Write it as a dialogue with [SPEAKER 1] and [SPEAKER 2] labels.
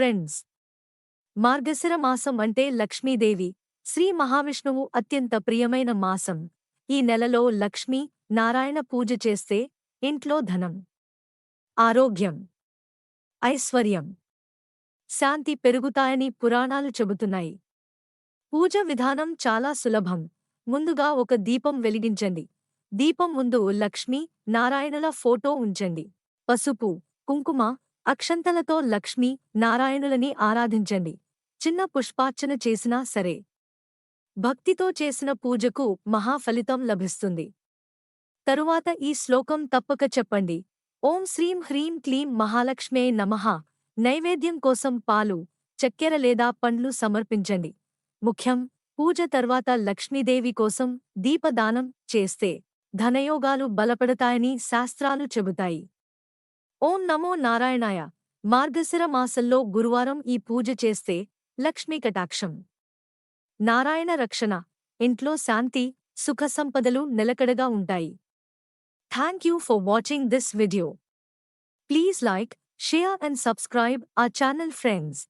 [SPEAKER 1] Friends మార్గశిర మాసం అంటే లక్ష్మీదేవి. శ్రీ మహావిష్ణువు అత్యంత ప్రియమైన మాసం. ఈ నెలలో లక్ష్మీ నారాయణ పూజ చేస్తే ఇంట్లో ధనం. ఆరోగ్యం. ఐశ్వర్యం. శాంతి పెరుగుతాయని పురాణాలు చెబుతున్నాయి. పూజ విధానం చాలా సులభం. ముందుగా ఒక దీపం వెలిగించండి. దీపం ముందు లక్ష్మి నారాయణుల ఫోటో ఉంచండి. పసుపు కుంకుమ అక్షంతలతో లక్ష్మి నారాయణులని ఆరాధించండి. చిన్న పుష్పార్చన చేసినా సరే. భక్తితో చేసిన పూజకు మహాఫలితం లభిస్తుంది. తరువాత ఈ శ్లోకం తప్పక చెప్పండి. ఓం శ్రీం హ్రీం క్లీం మహాలక్ష్మే నమః. నైవేద్యం కోసం పాలు చక్కెర లేదా పండ్లు సమర్పించండి. ముఖ్యం పూజ తర్వాత లక్ష్మీదేవి కోసం దీపదానం చేస్తే ధనయోగాలు బలపడతాయని శాస్త్రాలు చెబుతాయి. ఓం నమో నారాయణాయ. మార్గశిర మాసంలో గురువారం ఈ పూజ చేస్తే లక్ష్మీ కటాక్షం నారాయణ రక్షణ. ఇంట్లో శాంతి సుఖ సంపదలు నిలకడగా ఉంటాయి. Thank you for watching this video. Please like share and subscribe ఆ ఛానల్ ఫ్రెండ్స్.